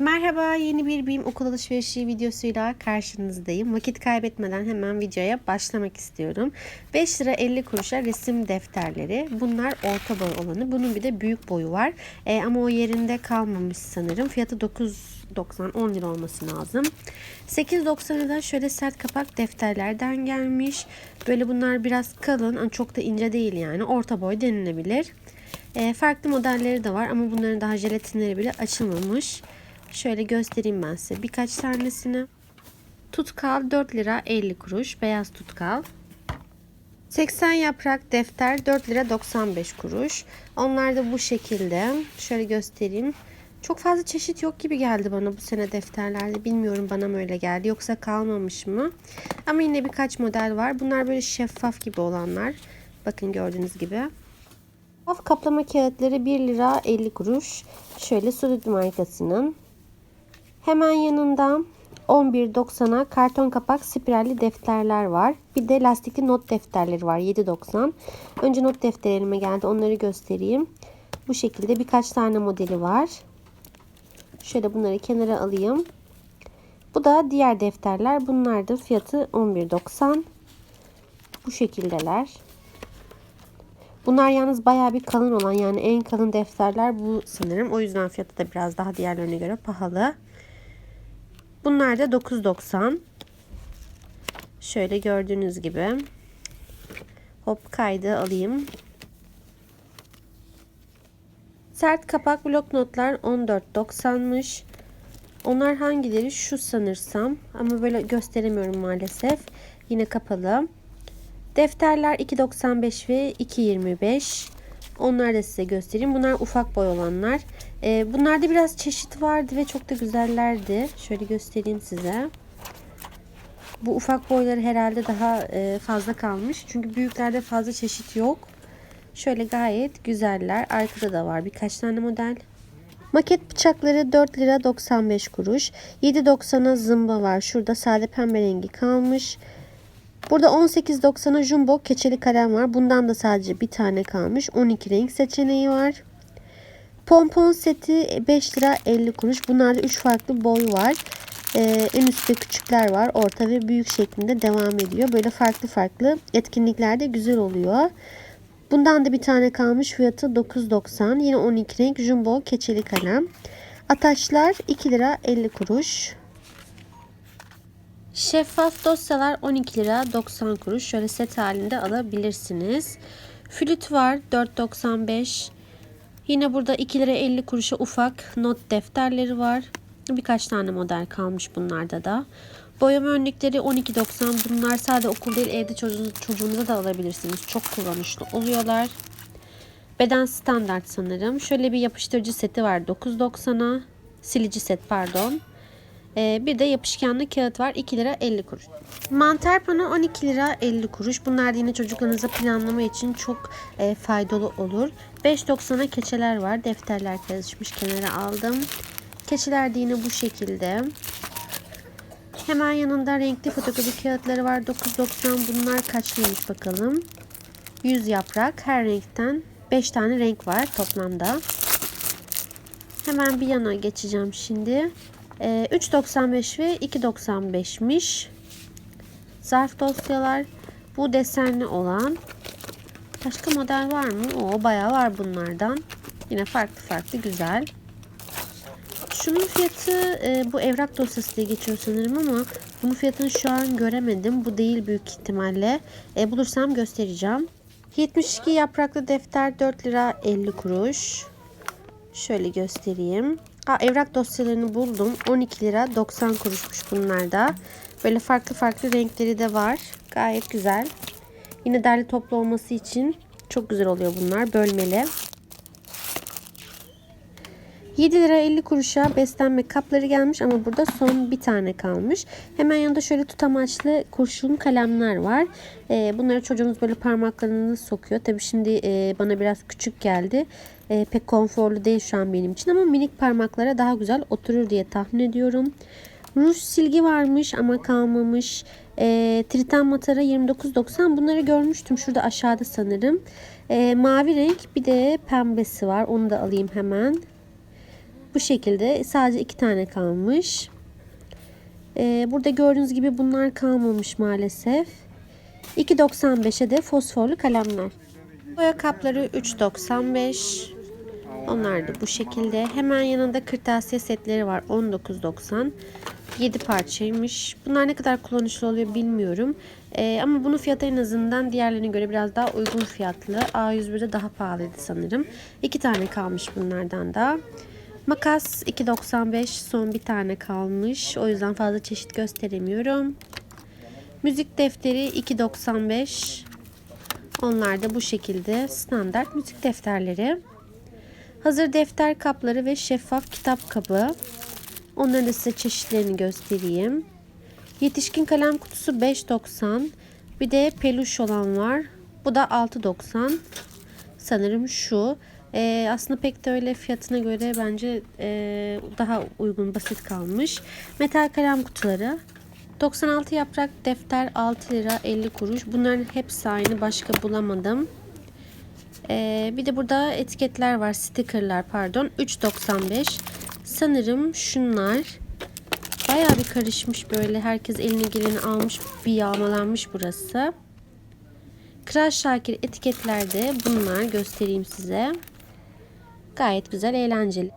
Merhaba yeni bir BİM okul alışverişi videosuyla karşınızdayım. Vakit kaybetmeden hemen videoya başlamak istiyorum. 5 lira 50 kuruşa resim defterleri. Bunlar orta boy olanı. Bunun bir de büyük boyu var. E, ama o yerinde kalmamış sanırım. Fiyatı 9.90 10 lira olması lazım. 8.90'a da şöyle sert kapak defterlerden gelmiş. Böyle bunlar biraz kalın çok da ince değil yani. Orta boy denilebilir. E, farklı modelleri de var ama bunların daha jelatinleri bile açılmamış. Şöyle göstereyim ben size birkaç tanesini. Tutkal 4 lira 50 kuruş. Beyaz tutkal. 80 yaprak defter 4 lira 95 kuruş. Onlar da bu şekilde. Şöyle göstereyim. Çok fazla çeşit yok gibi geldi bana bu sene defterlerde. Bilmiyorum bana mı öyle geldi yoksa kalmamış mı? Ama yine birkaç model var. Bunlar böyle şeffaf gibi olanlar. Bakın gördüğünüz gibi. Şeffaf kaplama kağıtları 1 lira 50 kuruş. Şöyle Solid markasının. Hemen yanında 11.90'a karton kapak spiralli defterler var. Bir de lastikli not defterleri var 7.90. Önce not defteri elime geldi. Onları göstereyim. Bu şekilde birkaç tane modeli var. Şöyle bunları kenara alayım. Bu da diğer defterler. Bunlar da fiyatı 11.90. Bu şekildeler. Bunlar yalnız baya bir kalın olan yani en kalın defterler bu sanırım. O yüzden fiyatı da biraz daha diğerlerine göre pahalı. Bunlar da 9.90. Şöyle gördüğünüz gibi. Hop kaydı alayım. Sert kapak blok notlar 14.90'mış. Onlar hangileri? Şu sanırsam. Ama böyle gösteremiyorum maalesef. Yine kapalı. Defterler 2.95 ve 2.25. Onları da size göstereyim. Bunlar ufak boy olanlar. Ee, bunlarda biraz çeşit vardı ve çok da güzellerdi. Şöyle göstereyim size. Bu ufak boyları herhalde daha e, fazla kalmış. Çünkü büyüklerde fazla çeşit yok. Şöyle gayet güzeller. Arkada da var birkaç tane model. Maket bıçakları 4 lira 95 kuruş. 7.90'a zımba var. Şurada sade pembe rengi kalmış. Burada 18.90'a jumbo keçeli kalem var. Bundan da sadece bir tane kalmış. 12 renk seçeneği var. Pompon seti 5 lira 50 kuruş. Bunlarda 3 farklı boy var. Ee, en üstte küçükler var. Orta ve büyük şeklinde devam ediyor. Böyle farklı farklı etkinliklerde güzel oluyor. Bundan da bir tane kalmış. Fiyatı 9.90. Yine 12 renk jumbo keçeli kalem. Ataçlar 2 lira 50 kuruş. Şeffaf dosyalar 12 lira 90 kuruş. Şöyle set halinde alabilirsiniz. Flüt var 4.95. Yine burada 2 lira 50 kuruşa ufak not defterleri var. Birkaç tane model kalmış bunlarda da. Boyama önlükleri 12.90. Bunlar sadece okul değil evde çocuğunuz, çocuğunuza da alabilirsiniz. Çok kullanışlı oluyorlar. Beden standart sanırım. Şöyle bir yapıştırıcı seti var 9.90'a. Silici set pardon. Ee, bir de yapışkanlı kağıt var 2 lira 50 kuruş. Mantar pano 12 lira 50 kuruş. Bunlar da yine çocuklarınıza planlama için çok e, faydalı olur. 5.90'a keçeler var. Defterler karışmış kenara aldım. Keçeler de yine bu şekilde. Hemen yanında renkli fotokopi kağıtları var. 9.90 bunlar kaçlıymış bakalım. 100 yaprak her renkten 5 tane renk var toplamda. Hemen bir yana geçeceğim şimdi. 3.95 ve 2.95'miş. Zarf dosyalar. Bu desenli olan. Başka model var mı? O bayağı var bunlardan. Yine farklı farklı güzel. Şunun fiyatı bu evrak dosyası diye geçiyor sanırım ama bunun fiyatını şu an göremedim. Bu değil büyük ihtimalle. E, bulursam göstereceğim. 72 yapraklı defter 4 lira 50 kuruş. Şöyle göstereyim. Aa, evrak dosyalarını buldum. 12 lira 90 kuruşmuş bunlar da. Böyle farklı farklı renkleri de var. Gayet güzel. Yine derli toplu olması için çok güzel oluyor bunlar. Bölmeli. 7 lira 50 kuruşa beslenme kapları gelmiş ama burada son bir tane kalmış. Hemen yanında şöyle tutamaçlı kurşun kalemler var. Ee, bunları çocuğunuz böyle parmaklarını sokuyor. Tabii şimdi e, bana biraz küçük geldi. E, pek konforlu değil şu an benim için ama minik parmaklara daha güzel oturur diye tahmin ediyorum. Ruj silgi varmış ama kalmamış. E, Tritan Matara 29.90 bunları görmüştüm şurada aşağıda sanırım. E, mavi renk bir de pembesi var onu da alayım hemen. Bu şekilde sadece iki tane kalmış. Ee, burada gördüğünüz gibi bunlar kalmamış maalesef. 2.95'e de fosforlu kalemler. Boya kapları 3.95. Onlar da bu şekilde. Hemen yanında kırtasiye setleri var. 19.90. 7 parçaymış. Bunlar ne kadar kullanışlı oluyor bilmiyorum. Ee, ama bunun fiyatı en azından diğerlerine göre biraz daha uygun fiyatlı. A101'de daha pahalıydı sanırım. 2 tane kalmış bunlardan da. Makas 2.95 son bir tane kalmış. O yüzden fazla çeşit gösteremiyorum. Müzik defteri 2.95. Onlar da bu şekilde standart müzik defterleri. Hazır defter kapları ve şeffaf kitap kabı. Onların da size çeşitlerini göstereyim. Yetişkin kalem kutusu 5.90. Bir de peluş olan var. Bu da 6.90. Sanırım şu. Ee, aslında pek de öyle fiyatına göre bence ee, daha uygun basit kalmış. Metal kalem kutuları. 96 yaprak defter 6 lira 50 kuruş. Bunların hepsi aynı. Başka bulamadım. Ee, bir de burada etiketler var. Stickerlar pardon. 3.95. Sanırım şunlar. Bayağı bir karışmış böyle. Herkes eline geleni almış. Bir yağmalanmış burası. Kral Şakir etiketlerde bunlar. Göstereyim size. Gayet güzel, eğlenceli.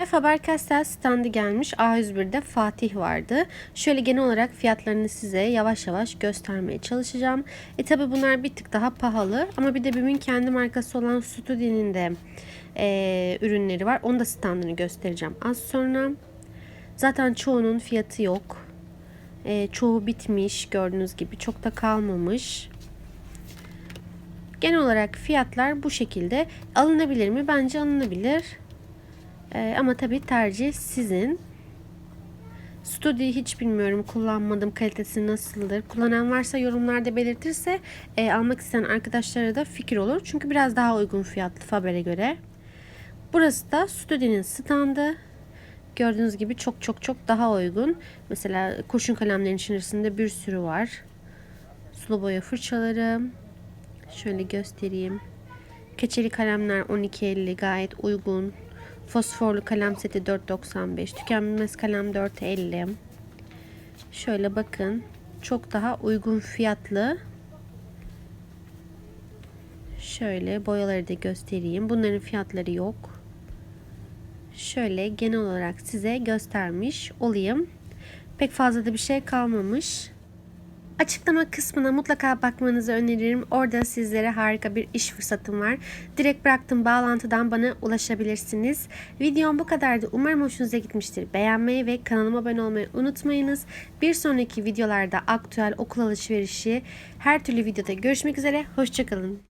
Ve Faber-Castell standı gelmiş. A101'de Fatih vardı. Şöyle genel olarak fiyatlarını size yavaş yavaş göstermeye çalışacağım. E tabi bunlar bir tık daha pahalı. Ama bir de BİM'in kendi markası olan Studi'nin de e, ürünleri var. Onu da standını göstereceğim az sonra. Zaten çoğunun fiyatı yok. E, çoğu bitmiş gördüğünüz gibi. Çok da kalmamış. Genel olarak fiyatlar bu şekilde. Alınabilir mi? Bence alınabilir. Ee, ama tabii tercih sizin. Studi'yi hiç bilmiyorum. Kullanmadım. Kalitesi nasıldır? Kullanan varsa yorumlarda belirtirse e, almak isteyen arkadaşlara da fikir olur. Çünkü biraz daha uygun fiyatlı Faber'e göre. Burası da Studi'nin standı. Gördüğünüz gibi çok çok çok daha uygun. Mesela kurşun kalemlerin içerisinde bir sürü var. Sulu boya fırçaları. Şöyle göstereyim. Keçeli kalemler 12.50 gayet uygun. Fosforlu kalem seti 4.95. Tükenmez kalem 4.50. Şöyle bakın. Çok daha uygun fiyatlı. Şöyle boyaları da göstereyim. Bunların fiyatları yok. Şöyle genel olarak size göstermiş olayım. Pek fazla da bir şey kalmamış. Açıklama kısmına mutlaka bakmanızı öneririm. Orada sizlere harika bir iş fırsatım var. Direkt bıraktığım bağlantıdan bana ulaşabilirsiniz. Videom bu kadardı. Umarım hoşunuza gitmiştir. Beğenmeyi ve kanalıma abone olmayı unutmayınız. Bir sonraki videolarda aktüel okul alışverişi her türlü videoda görüşmek üzere. Hoşçakalın.